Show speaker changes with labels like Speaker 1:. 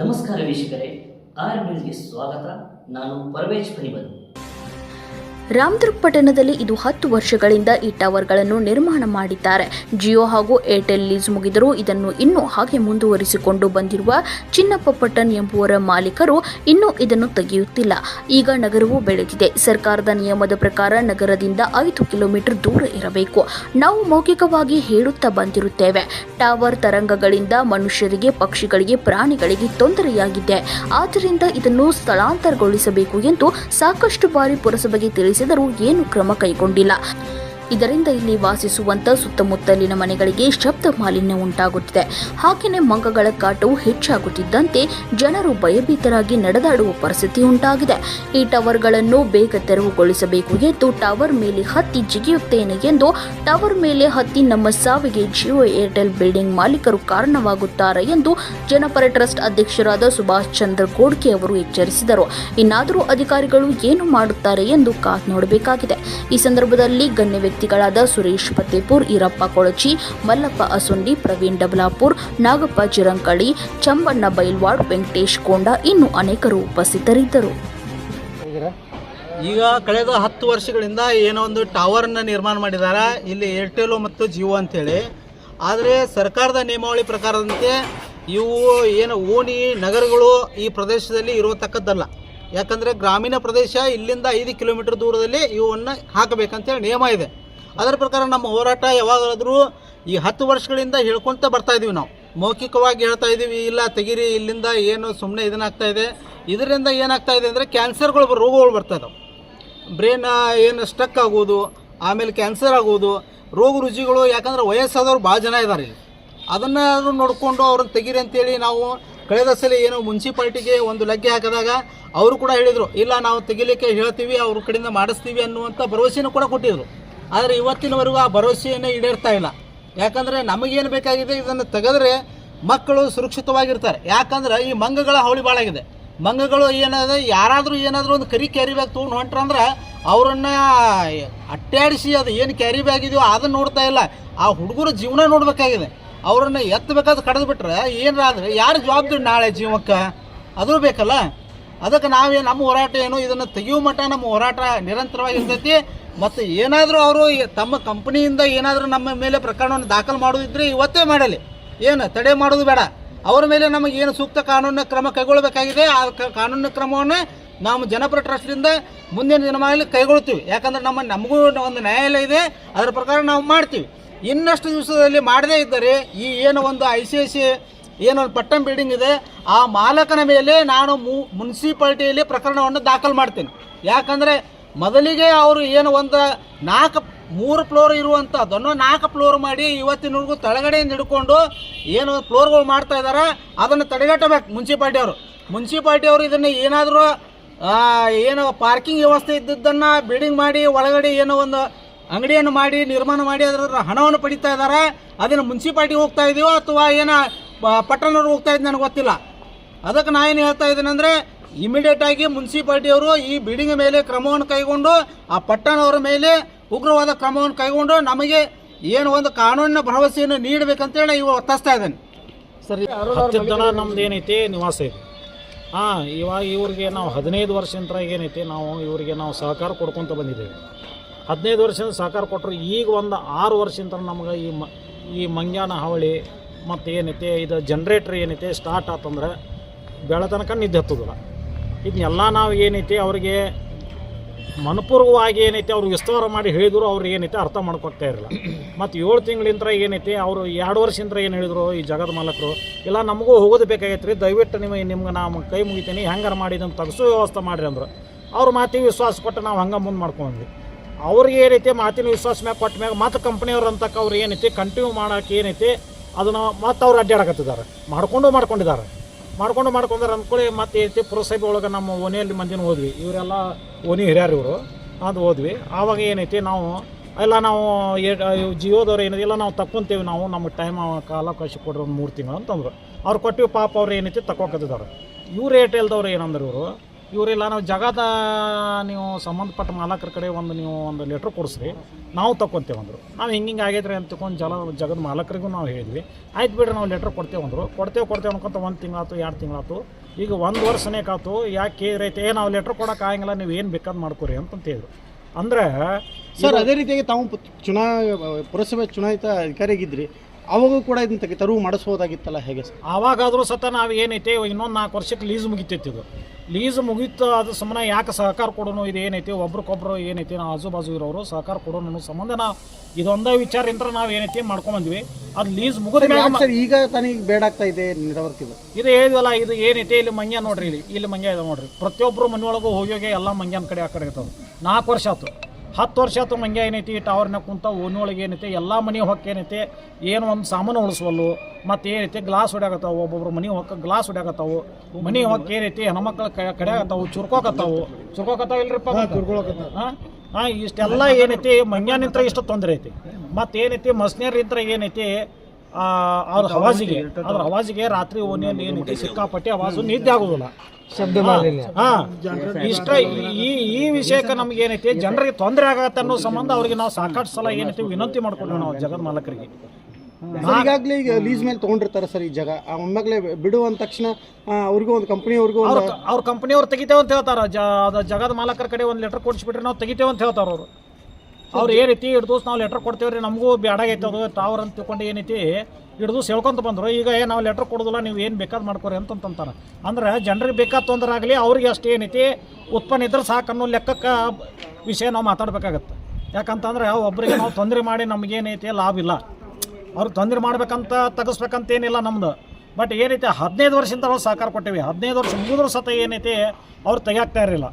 Speaker 1: ನಮಸ್ಕಾರ ವೀಕ್ಷಕರೇ ಆರ್ ನ್ಯೂಸ್ಗೆ ಸ್ವಾಗತ. ನಾನು ಪರವೇಶ್ ಪನಿಬಲ್
Speaker 2: ರಾಮದುರ್ಗ್ ಪಟ್ಟಣದಲ್ಲಿ ಇದು ಹತ್ತು ವರ್ಷಗಳಿಂದ ಈ ಟವರ್ಗಳನ್ನು ನಿರ್ಮಾಣ ಮಾಡಿದ್ದಾರೆ. ಜಿಯೋ ಹಾಗೂ ಏರ್ಟೆಲ್ ಲೀಸ್ ಮುಗಿದರೂ ಇದನ್ನು ಇನ್ನೂ ಹಾಗೆ ಮುಂದುವರಿಸಿಕೊಂಡು ಬಂದಿರುವ ಚಿನ್ನಪ್ಪ ಪಟ್ಟಣ್ ಎಂಬುವರ ಮಾಲೀಕರು ಇನ್ನೂ ಇದನ್ನು ತೆಗೆಯುತ್ತಿಲ್ಲ. ಈಗ ನಗರವು ಬೆಳೆದಿದೆ ಸರ್ಕಾರದ ನಿಯಮದ ಪ್ರಕಾರ ನಗರದಿಂದ ಐದು ಕಿಲೋಮೀಟರ್ ದೂರ ಇರಬೇಕು. ನಾವು ಮೌಖಿಕವಾಗಿ ಹೇಳುತ್ತಾ ಬಂದಿರುತ್ತೇವೆ. ಟವರ್ ತರಂಗಗಳಿಂದ ಮನುಷ್ಯರಿಗೆ, ಪಕ್ಷಿಗಳಿಗೆ, ಪ್ರಾಣಿಗಳಿಗೆ ತೊಂದರೆಯಾಗಿದೆ. ಆದ್ದರಿಂದ ಇದನ್ನು ಸ್ಥಳಾಂತರಗೊಳಿಸಬೇಕು ಎಂದು ಸಾಕಷ್ಟು ಬಾರಿ ಪುರಸಭೆಗೆ ತಿಳಿಸಿದರೂ ಏನು ಕ್ರಮ ಕೈಗೊಂಡಿಲ್ಲ. ಇದರಿಂದ ಇಲ್ಲಿ ವಾಸಿಸುವಂತ ಸುತ್ತಮುತ್ತಲಿನ ಮನೆಗಳಿಗೆ ಶಬ್ದ ಮಾಲಿನ್ಯ ಉಂಟಾಗುತ್ತಿದೆ. ಹಾಗೆಯೇ ಮಂಗಗಳ ಕಾಟವು ಹೆಚ್ಚಾಗುತ್ತಿದ್ದಂತೆ ಜನರು ಭಯಭೀತರಾಗಿ ನಡೆದಾಡುವ ಪರಿಸ್ಥಿತಿ ಉಂಟಾಗಿದೆ. ಈ ಟವರ್ಗಳನ್ನು ಬೇಗ ತೆರವುಗೊಳಿಸಬೇಕು ಎಂದು ಟವರ್ ಮೇಲೆ ಹತ್ತಿ ಜಿಗಿಯುತ್ತೇನೆ ಎಂದು ಟವರ್ ಮೇಲೆ ಹತ್ತಿ ನಮ್ಮ ಸಾವಿಗೆ ಜಿಯೋ ಏರ್ಟೆಲ್ ಬಿಲ್ಡಿಂಗ್ ಮಾಲೀಕರು ಕಾರಣವಾಗುತ್ತಾರೆ ಎಂದು ಜನಪರ ಟ್ರಸ್ಟ್ ಅಧ್ಯಕ್ಷರಾದ ಸುಭಾಷ್ ಚಂದ್ರ ಗೋಡ್ಕೆ ಅವರು ಎಚ್ಚರಿಸಿದರು. ಇನ್ನಾದರೂ ಅಧಿಕಾರಿಗಳು ಏನು ಮಾಡುತ್ತಾರೆ ಎಂದು ಕಾದ್ ನೋಡಬೇಕಾಗಿದೆ. ಈ ಸಂದರ್ಭದಲ್ಲಿ ಗಣ್ಯ ವ್ಯಕ್ತಿಗಳಾದ ಸುರೇಶ್ ಫತೇಪುರ್ ಈರಪ್ಪ ಕೊಳಚಿ, ಮಲ್ಲಪ್ಪ ಅಸುಂಡಿ, ಪ್ರವೀಣ್ ಡಬಲಾಪುರ್, ನಾಗಪ್ಪ ಚಿರಂಕಳಿ, ಚಂಬಣ್ಣ ಬೈಲ್ವಾಡ್, ವೆಂಕಟೇಶ್ ಕೊಂಡ ಇನ್ನು ಅನೇಕರು ಉಪಸ್ಥಿತರಿದ್ದರು.
Speaker 3: ಈಗ ಕಳೆದ ಹತ್ತು ವರ್ಷಗಳಿಂದ ಏನೋ ಒಂದು ಟವರ್ನ ನಿರ್ಮಾಣ ಮಾಡಿದ್ದಾರೆ. ಇಲ್ಲಿ ಏರ್ಟೆಲು ಮತ್ತು ಜಿಯೋ ಅಂತೇಳಿ. ಆದರೆ ಸರ್ಕಾರದ ನಿಯಮಾವಳಿ ಪ್ರಕಾರದಂತೆ ಇವು ಏನು ಓಣಿ ನಗರಗಳು ಈ ಪ್ರದೇಶದಲ್ಲಿ ಇರತಕ್ಕದ್ದಲ್ಲ. ಯಾಕಂದರೆ ಗ್ರಾಮೀಣ ಪ್ರದೇಶ ಇಲ್ಲಿಂದ ಐದು ಕಿಲೋಮೀಟರ್ ದೂರದಲ್ಲಿ ಇವನ್ನು ಹಾಕಬೇಕಂತೇಳಿ ನಿಯಮ ಇದೆ. ಅದರ ಪ್ರಕಾರ ನಮ್ಮ ಹೋರಾಟ ಯಾವಾಗಾದರೂ ಈ ಹತ್ತು ವರ್ಷಗಳಿಂದ ಹೇಳ್ಕೊತ ಬರ್ತಾ ಇದೀವಿ ನಾವು. ಮೌಖಿಕವಾಗಿ ಹೇಳ್ತಾ ಇದ್ದೀವಿ ಇಲ್ಲ ತೆಗಿರಿ, ಇಲ್ಲಿಂದ ಏನು ಸುಮ್ಮನೆ ಇದನ್ನಾಗ್ತಾ ಇದೆ. ಇದರಿಂದ ಏನಾಗ್ತಾ ಇದೆ ಅಂದರೆ ಕ್ಯಾನ್ಸರ್ಗಳು ರೋಗಗಳು ಬರ್ತಾ ಇದಾವೆ. ಬ್ರೇನ್ ಏನು ಸ್ಟಕ್ ಆಗೋದು, ಆಮೇಲೆ ಕ್ಯಾನ್ಸರ್ ಆಗೋದು, ರೋಗ ರುಜಿಗಳು, ಯಾಕಂದ್ರೆ ವಯಸ್ಸಾದವ್ರು ಭಾಳ ಜನ ಇದ್ದಾರೆ ಇಲ್ಲಿ ಅದನ್ನು ನೋಡಿಕೊಂಡು ಅವ್ರನ್ನ ತೆಗಿರಿ ಅಂತೇಳಿ ನಾವು ಕಳೆದ ಸಲ ಏನು ಮುನ್ಸಿಪಾಲ್ಟಿಗೆ ಒಂದು ಲಗ್ಗೆ ಹಾಕಿದಾಗ ಅವರು ಕೂಡ ಹೇಳಿದರು, ಇಲ್ಲ ನಾವು ತೆಗಿಲಿಕ್ಕೆ ಹೇಳ್ತೀವಿ, ಅವ್ರ ಕಡೆಯಿಂದ ಮಾಡಿಸ್ತೀವಿ ಅನ್ನುವಂಥ ಭರವಸೆನೂ ಕೂಡ ಕೊಟ್ಟಿದ್ರು. ಆದರೆ ಇವತ್ತಿನವರೆಗೂ ಆ ಭರವಸೆಯನ್ನು ಈಡೇರ್ತಾ ಇಲ್ಲ. ಯಾಕಂದರೆ ನಮಗೇನು ಬೇಕಾಗಿದೆ ಇದನ್ನು ತೆಗೆದ್ರೆ ಮಕ್ಕಳು ಸುರಕ್ಷಿತವಾಗಿರ್ತಾರೆ. ಯಾಕಂದ್ರೆ ಈ ಮಂಗಗಳ ಹಾವಳಿ ಬಾಳಾಗಿದೆ ಮಂಗಗಳು ಏನಾದರೆ ಯಾರಾದರೂ ಏನಾದರೂ ಒಂದು ಕರಿ ಕ್ಯಾರಿ ಬ್ಯಾಗ್ ತೊಗೊಂಡು ಹೊಂಟ್ರಂದ್ರೆ ಅವರನ್ನು ಅಟ್ಟಾಡಿಸಿ ಅದು ಏನು ಕ್ಯಾರಿ ಬ್ಯಾಗ್ ಇದೆಯೋ ಅದನ್ನು ನೋಡ್ತಾ ಇಲ್ಲ. ಆ ಹುಡುಗರ ಜೀವನ ನೋಡಬೇಕಾಗಿದೆ. ಅವರನ್ನು ಎತ್ತಬೇಕಾದ್ರೆ ಕಡ್ದು ಬಿಟ್ರೆ ಏನಾದರೆ ಯಾರು ಜವಾಬ್ದಾರಿ ನಾಳೆ ಜೀವಕ್ಕೆ? ಅದು ಬೇಕಲ್ಲ. ಅದಕ್ಕೆ ನಾವೇ ನಮ್ಮ ಹೋರಾಟ ಏನು? ಇದನ್ನು ತೆಗೆಯುವ ಮಟ್ಟ ನಮ್ಮ ಹೋರಾಟ ನಿರಂತರವಾಗಿರ್ತೈತಿ. ಮತ್ತು ಏನಾದರೂ ಅವರು ತಮ್ಮ ಕಂಪ್ನಿಯಿಂದ ಏನಾದರೂ ನಮ್ಮ ಮೇಲೆ ಪ್ರಕರಣವನ್ನು ದಾಖಲು ಮಾಡೋದಿದ್ರೆ ಇವತ್ತೇ ಮಾಡಲಿ. ಏನು, ತಡೆ ಮಾಡೋದು ಬೇಡ. ಅವರ ಮೇಲೆ ನಮಗೆ ಏನು ಸೂಕ್ತ ಕಾನೂನಿನ ಕ್ರಮ ಕೈಗೊಳ್ಳಬೇಕಾಗಿದೆ, ಆ ಕಾನೂನಿನ ಕಾನೂನು ಕ್ರಮವನ್ನು ನಾವು ಜನಪರ ಟ್ರಸ್ಟಿಂದ ಮುಂದಿನ ದಿನಮಾನದಲ್ಲಿ ಕೈಗೊಳ್ತೀವಿ ಯಾಕಂದ್ರೆ ನಮ್ಮ, ನಮಗೂ ಒಂದು ನ್ಯಾಯಾಲಯ ಇದೆ, ಅದರ ಪ್ರಕಾರ ನಾವು ಮಾಡ್ತೀವಿ. ಇನ್ನಷ್ಟು ದಿವಸದಲ್ಲಿ ಮಾಡದೇ ಇದ್ದರೆ ಈ ಏನು ಒಂದು ಐ ಸಿ ಐ ಸಿ ಏನೊಂದು ಪಟ್ಟಣ ಬಿಲ್ಡಿಂಗ್ ಇದೆ, ಆ ಮಾಲಕನ ಮೇಲೆ ನಾನು ಮು, ಮುನ್ಸಿಪಾಲ್ಟಿಯಲ್ಲಿ ಪ್ರಕರಣವನ್ನು ದಾಖಲು ಮಾಡ್ತೇನೆ. ಯಾಕಂದರೆ ಮೊದಲಿಗೆ ಅವರು ಏನು ಒಂದು ನಾಲ್ಕು, ಮೂರು ಫ್ಲೋರ್ ಇರುವಂಥದ್ದನ್ನು ನಾಲ್ಕು ಫ್ಲೋರ್ ಮಾಡಿ ಇವತ್ತಿನವರೆಗೂ ತಳಗಡೆಯಿಂದ ಹಿಡ್ಕೊಂಡು ಏನು ಫ್ಲೋರ್ಗಳು ಮಾಡ್ತಾ ಇದ್ದಾರೆ, ಅದನ್ನು ತಡೆಗಟ್ಟಬೇಕು ಮುನ್ಸಿಪಾಲ್ಟಿಯವರು ಅವರು. ಮುನ್ಸಿಪಾಲ್ಟಿ ಅವರು ಇದನ್ನು ಏನಾದರೂ ಏನು ಪಾರ್ಕಿಂಗ್ ವ್ಯವಸ್ಥೆ ಇದ್ದದ್ದನ್ನು ಬಿಲ್ಡಿಂಗ್ ಮಾಡಿ ಒಳಗಡೆ ಏನೋ ಒಂದು ಅಂಗಡಿಯನ್ನು ಮಾಡಿ, ನಿರ್ಮಾಣ ಮಾಡಿ ಅದರ ಹಣವನ್ನು ಪಡಿತಾ ಇದ್ದಾರೆ. ಅದನ್ನು ಮುನ್ಸಿಪಾಲ್ಟಿ ಹೋಗ್ತಾ ಇದೆಯೋ ಅಥವಾ ಏನೋ ಪಟ್ಟಣವ್ರು ಹೋಗ್ತಾ ಇದ್ದು ನನಗೆ ಗೊತ್ತಿಲ್ಲ. ಅದಕ್ಕೆ ನಾನು ಏನು ಹೇಳ್ತಾ ಇದ್ದೀನಿ ಅಂದರೆ ಇಮಿಡಿಯೇಟ್ ಆಗಿ ಮುನ್ಸಿಪಾಲ್ಟಿಯವರು ಈ ಬಿಲ್ಡಿಂಗ್ ಮೇಲೆ ಕ್ರಮವನ್ನು ಕೈಗೊಂಡು ಆ ಪಟ್ಟಣವರ ಮೇಲೆ ಉಗ್ರವಾದ ಕ್ರಮವನ್ನು ಕೈಗೊಂಡು ನಮಗೆ ಏನು ಒಂದು ಕಾನೂನಿನ ಭರವಸೆಯನ್ನು ನೀಡಬೇಕಂತೇಳಿ ಇವು ಒತ್ತಾಯಿಸ್ತಾ ಇದ್ದೇನೆ. ಸರಿ
Speaker 4: ಹತ್ತು ಜನ ನಮ್ದು ಏನೈತಿ ನಿವಾಸ ಇದೆ. ಹಾಂ ಇವಾಗ ಇವ್ರಿಗೆ ನಾವು ಹದಿನೈದು ವರ್ಷದಿಂದ ಏನೈತಿ ನಾವು ಇವರಿಗೆ ನಾವು ಸಹಕಾರ ಕೊಡ್ಕೊತ ಬಂದಿದ್ದೇವೆ. ಹದಿನೈದು ವರ್ಷದಿಂದ ಸಹಕಾರ ಕೊಟ್ಟರು ಈಗ ಒಂದು ಆರು ವರ್ಷದಿಂದ ನಮ್ಗೆ ಈ ಮ ಈ ಮಂಗ್ಯಾನ ಹಾವಳಿ ಮತ್ತು ಏನೈತಿ ಇದು ಜನ್ರೇಟ್ರ್ ಏನೈತಿ ಸ್ಟಾರ್ಟ್ ಆತಂದ್ರೆ ಬೆಳತನಕ ನಿದ್ದೆ ಹತ್ತೋದಿಲ್ಲ. ಇದನ್ನೆಲ್ಲ ನಾವು ಏನೈತಿ ಅವ್ರಿಗೆ ಮನಪೂರ್ವವಾಗಿ ಏನೈತಿ ಅವ್ರಿಗೆ ವಿಸ್ತಾರ ಮಾಡಿ ಹೇಳಿದ್ರು, ಅವ್ರು ಏನೈತಿ ಅರ್ಥ ಮಾಡ್ಕೊತಾ ಇರಲಿಲ್ಲ ಮತ್ತು ಏಳು ತಿಂಗಳಿಂದ ಏನೈತಿ ಅವರು ಎರಡು ವರ್ಷದಿಂದ ಏನು ಹೇಳಿದ್ರು ಈ ಜಗದ ಮಾಲಕರು? ಇಲ್ಲ, ನಮಗೂ ಹೋಗೋದು ಬೇಕಾಗೈತೆ ರೀ ದಯವಿಟ್ಟು ನಿಮಗೆ ನಿಮ್ಗೆ ನಾವು ಕೈ ಮುಗಿತೀನಿ, ಹೆಂಗಾರು ಮಾಡಿ ಇದನ್ನು ತಗಸೋ ವ್ಯವಸ್ಥೆ ಮಾಡಿರಿ ಅಂದರು. ಅವ್ರ ಮಾತಿಗೆ ವಿಶ್ವಾಸ ಕೊಟ್ಟು ನಾವು ಹಂಗೆ ಮುಂದೆ ಮಾಡ್ಕೊಂಡ್ವಿ. ಅವ್ರಿಗೆ ಏನೈತಿ ಮಾತಿನ ವಿಶ್ವಾಸ ಮ್ಯಾಗ ಕೊಟ್ಟ ಮ್ಯಾಗ ಮತ್ತು ಕಂಪ್ನಿಯವ್ರು ಅಂತಕ್ಕ ಅವ್ರು ಏನೈತಿ ಕಂಟಿನ್ಯೂ ಮಾಡೋಕೆ ಏನೈತಿ, ಅದನ್ನು ಮತ್ತು ಅವ್ರು ಅಡ್ಡಾಡಕತ್ತಿದ್ದಾರೆ ಮಾಡಿಕೊಂಡು ಮಾಡ್ಕೊಂಡಿದ್ದಾರೆ ಮಾಡ್ಕೊಂಡು ಮಾಡ್ಕೊಂಡ್ರೆ ಅಂದ್ಕೊಳ್ಳಿ ಮತ್ತೆ ಐತಿ ಪುರಸಭೆ ಒಳಗೆ ನಮ್ಮ ಓಣಿಯಲ್ಲಿ ಮಂದಿನ ಹೋದ್ವಿ. ಇವರೆಲ್ಲ ಓಣಿ ಹಿರಿಯರು ಇವರು. ಅದು ಹೋದ್ವಿ. ಆವಾಗ ಏನೈತಿ, ನಾವು ಎಲ್ಲ ನಾವು ಜಿಯೋದವ್ರು ಏನಿದೆ ಎಲ್ಲ ನಾವು ತಕ್ಕೊಂತೀವಿ. ನಾವು ನಮ್ಮ ಟೈಮ್ ಕಾಲಾವಕಾಶ ಕೊಡ್ರಿ ಒಂದು ಮೂರು ತಿಂಗಳು ಅಂತಂದ್ರು. ಅವ್ರು ಕೊಟ್ಟಿವಿ ಪಾಪ ಅವ್ರು ಏನೈತಿ ತಕ್ಕೊಕತ್ತಿದ್ದಾರೆ ಇವ್ರು ಏರ್ಟೆಲ್ದವ್ರು ಏನಂದ್ರೆ ಇವರು ಇವರೆಲ್ಲ ನಾವು ಜಗದ ನೀವು ಸಂಬಂಧಪಟ್ಟ ಮಾಲಕರ ಕಡೆ ಒಂದು ನೀವು ಒಂದು ಲೆಟ್ರ್ ಕೊಡಿಸ್ರಿ ನಾವು ತಗೊತೇವೆ ಅಂದರು. ನಾವು ಹಿಂಗೆ ಹಿಂಗೆ ಆಗೈತ್ರಿ ಅಂತ ತಿಳ್ಕೊಂಡು ಜಲ ಜಗದ ಮಾಲಕರಿಗೂ ನಾವು ಹೇಳಿದ್ವಿ. ಆಯ್ತು ಬಿಡ್ರಿ ನಾವು ಲೆಟ್ರ್ ಕೊಡ್ತೇವೆ ಅಂದರು. ಕೊಡ್ತೇವೆ ಕೊಡ್ತೇವೆ ಅನ್ಕೊಂತ ಒಂದು ತಿಂಗಳಾತು ಎರಡು ತಿಂಗಳಾತು. ಈಗ ಒಂದು ವರ್ಷನೇ ಕಾತು ಯಾಕೆ ರೈತ ಏ ನಾವು ಲೆಟ್ರ್ ಕೊಡೋಕೆ ಆಗಂಗಿಲ್ಲ ನೀವು ಏನು ಬೇಕಾದ್ ಮಾಡ್ಕೊರಿ ಅಂತಂತ ಹೇಳಿದ್ರು. ಅಂದ್ರೆ
Speaker 5: ಸರ್ ಅದೇ ರೀತಿಯಾಗಿ ತಾವು ಚುನಾ ಪುರಸಭೆ ಚುನಾಯಿತ ಅಧಿಕಾರಿಯಾಗಿದ್ರಿ. ಅವಾಗೂ ಕೂಡ ಇದನ್ನ ತೆಗೆ ತೆರವು ಮಾಡಿಸ್ಬೋದಾಗಿತ್ತಲ್ಲ ಹೇಗೆ ಸರ್?
Speaker 4: ಆವಾಗಾದರೂ ಸತ ನಾವು ಏನೈತೆ ಇನ್ನೊಂದು ನಾಲ್ಕು ವರ್ಷಕ್ಕೆ ಲೀಸ್ ಮುಗಿತೈತಿ ಇದು. ಲೀಸ್ ಮುಗೀತು ಅದು ಸಮನ ಯಾಕೆ ಸಹಕಾರ ಕೊಡೋನು ಇದು ಏನೈತಿ ಒಬ್ರಿಗೊಬ್ರು ಏನೈತಿ ನಾವು ಆಜು ಬಾಜು ಇರೋರು ಸಹಕಾರ ಕೊಡೋನು ಅನ್ನೋ ಸಂಬಂಧ ನಾವು ಇದೊಂದೇ ಇಂದ್ರೆ ನಾವು ಏನೈತಿ ಮಾಡ್ಕೊಂಬಂದ್ವಿ. ಅದು ಲೀಸ್ ಮುಗಿದ ಮ್ಯಾಗ
Speaker 5: ಸರ್ ಈಗ ತನಗೆ ಬೇಡಾಗ್ತಾ ಇದೆ ನೀರಾವರಿದು
Speaker 4: ಇದು? ಹೇಳಿದ್ವಲ್ಲ ಇದು ಏನೈತಿ ಇಲ್ಲಿ ಮಂಗ್ಯ ನೋಡ್ರಿ ಇಲ್ಲಿ ಇಲ್ಲಿ ಮಂಗ್ಯ ಇದೆ ನೋಡ್ರಿ. ಪ್ರತಿಯೊಬ್ಬರು ಮನೆಯೊಳಗೂ ಹೋಗಿ ಹೋಗಿ ಎಲ್ಲ ಮಂಗ್ಯನ ಕಡೆ ಆ ಕಡೆ ಇರ್ತಾವೆ ನಾಲ್ಕು ವರ್ಷ ಆಯ್ತು ಹತ್ತು ವರ್ಷ ಆಯ್ತು ಮಂಗ್ಯ ಏನೈತಿ ಟವರ್ನಾಗ ಕುಂತ ಓನೊಳಗೆ ಏನೈತಿ ಎಲ್ಲ ಮನೆ ಹೊಕ್ಕ ಏನೈತೆ ಏನು ಒಂದು ಸಾಮಾನು ಉಳಿಸ್ವಲ್ಲು ಮತ್ತು ಏನೈತಿ ಗ್ಲಾಸ್ ಹೊಡ್ಯಾಕತ್ತಾವು ಒಬ್ಬೊಬ್ರು ಮನೆ ಹೊಕ್ಕ ಗ್ಲಾಸ್ ಹೊಡ್ಯಾಕತ್ತಾವು ಮನೆ ಹೊಕ್ಕ ಏನೈತಿ ಹೆಣ್ಮಕ್ಳು ಕಡೆಯಾಗತ್ತಾವು ಚುರ್ಕೋಕತ್ತಾವು ಚುರ್ಕೋಕತ್ತಾವ ಇಲ್ರಿಪ್ಪ ಹಾಂ ಹಾಂ? ಇಷ್ಟೆಲ್ಲ ಏನೈತಿ ಮಂಗ್ಯಾನಿಂತ್ರ ಇಷ್ಟು ತೊಂದರೆ ಐತಿ. ಮತ್ತು ಏನೈತಿ ಮಸ್ನೇರ್ ನಿಂತ್ರ ಏನೈತಿ ಆ, ಅವ್ರ ಹವಾಜಿಗೆ ಅವ್ರ ಹವಾಜಿಗೆ ರಾತ್ರಿ ಓಣಿಯಲ್ಲಿ ಏನೈತಿ ಸಿಕ್ಕಾಪಟ್ಟೆ ಅವಾಜು ನಿದ್ದೆ ಆಗೋದಿಲ್ಲ. ಶಬ್ದ ಹಾ ಇಷ್ಟ ಈ ಈ ವಿಷಯಕ್ಕೆ ನಮ್ಗೆ ಏನೈತಿ ಜನರಿಗೆ ತೊಂದರೆ ಆಗತ್ತೆ ಅನ್ನೋ ಸಂಬಂಧ ಅವ್ರಿಗೆ ನಾವು ಸಾಕಷ್ಟು ಸಲ ಏನೈತಿ ವಿನಂತಿ ಮಾಡ್ಕೊಂಡ್ವಿ ನಾವು ಜಗದ್ ಮಾಲಕರಿಗೆ.
Speaker 5: ಈಗಾಗಲೇ ಈಗ ಲೀಸ್ ಮೇಲೆ ತೊಗೊಂಡಿರ್ತಾರೆ ಸರ್ ಈ ಜಾಗ. ಆ ಒಮ್ಮೆಗ್ಲೇ ಬಿಡುವ ಅಂದ ತಕ್ಷಣ ಅವ್ರಿಗೂ ಒಂದು ಕಂಪನಿ ಅವ್ರಿಗೂ
Speaker 4: ಅವ್ರ
Speaker 5: ಕಂಪನಿ
Speaker 4: ಅವ್ರ ಕಂಪ್ನಿಯವ್ರು ತೆಗಿತೇವೆ ಅಂತ ಹೇಳ್ತಾರ. ಜಗದ ಮಾಲಕರ ಕಡೆ ಒಂದು ಲೆಟರ್ ಕೊಡಿಸ್ಬಿಟ್ರೆ ನಾವು ತೆಗಿತೇವೆ ಅಂತ ಹೇಳ್ತಾರ ಅವರು. ಅವ್ರು ಏನೈತಿ ಹಿಡ್ದು ನಾವು ಲೆಟರ್ ಕೊಡ್ತೇವ್ರಿ ನಮಗೂ ಬೇಡಾಗೈತೆ ಅದು ತಾವ್ರು ಅಂತ ತಿಳ್ಕೊಂಡು ಏನೈತಿ ಹಿಡ್ದು ಹೇಳ್ಕೊಂತ ಬಂದರು ಈಗ ಏನು ನಾವು ಲೆಟ್ರ್ ಕೊಡೋದಿಲ್ಲ ನೀವು ಏನು ಬೇಕಾದ್ ಮಾಡ್ಕೊರಿ ಅಂತಂತಾರೆ ಅಂದ್ರೆ ಜನರಿಗೆ ಬೇಕಾದ ತೊಂದರೆ ಆಗಲಿ ಅವ್ರಿಗೆ ಅಷ್ಟು ಏನೈತಿ ಉತ್ಪನ್ನ ಇದ್ರೆ ಸಾಕು ಅನ್ನೋ ಲೆಕ್ಕಕ್ಕೆ ವಿಷಯ ನಾವು ಮಾತಾಡಬೇಕಾಗತ್ತೆ. ಯಾಕಂತಂದ್ರೆ ಒಬ್ಬರಿಗೆ ನಾವು ತೊಂದರೆ ಮಾಡಿ ನಮಗೇನೈತಿ ಲಾಭ ಇಲ್ಲ. ಅವ್ರಿಗೆ ತೊಂದರೆ ಮಾಡ್ಬೇಕಂತ ತೆಗಿಸ್ಬೇಕಂತ ಏನಿಲ್ಲ ನಮ್ದು. ಬಟ್ ಏನೈತಿ ಹದಿನೈದು ವರ್ಷದಿಂದ ನಾವು ಸಹಕಾರ ಕೊಟ್ಟಿವಿ. ಹದಿನೈದು ವರ್ಷ ಮುಗಿದ್ರು ಸತ ಏನೈತಿ ಅವ್ರು ತೆಗಿಯಾಗ್ತಾ ಇರಲಿಲ್ಲ